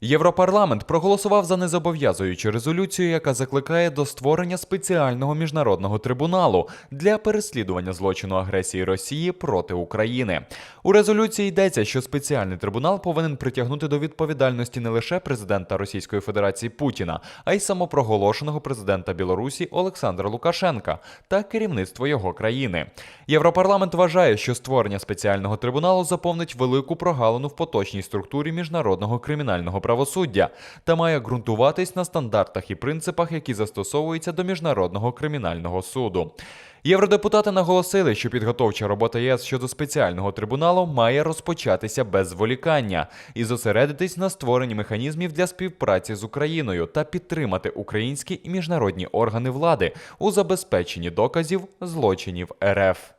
Європарламент проголосував за незобов'язуючу резолюцію, яка закликає до створення спеціального міжнародного трибуналу для переслідування злочину агресії Росії проти України. У резолюції йдеться, що спеціальний трибунал повинен притягнути до відповідальності не лише президента Російської Федерації Путіна, а й самопроголошеного президента Білорусі Олександра Лукашенка та керівництво його країни. Європарламент вважає, що створення спеціального трибуналу заповнить велику прогалину в поточній структурі міжнародного кримінального правосуддя та має ґрунтуватись на стандартах і принципах, які застосовуються до міжнародного кримінального суду. Євродепутати наголосили, що підготовча робота ЄС щодо спеціального трибуналу має розпочатися без зволікання і зосередитись на створенні механізмів для співпраці з Україною та підтримати українські і міжнародні органи влади у забезпеченні доказів злочинів РФ.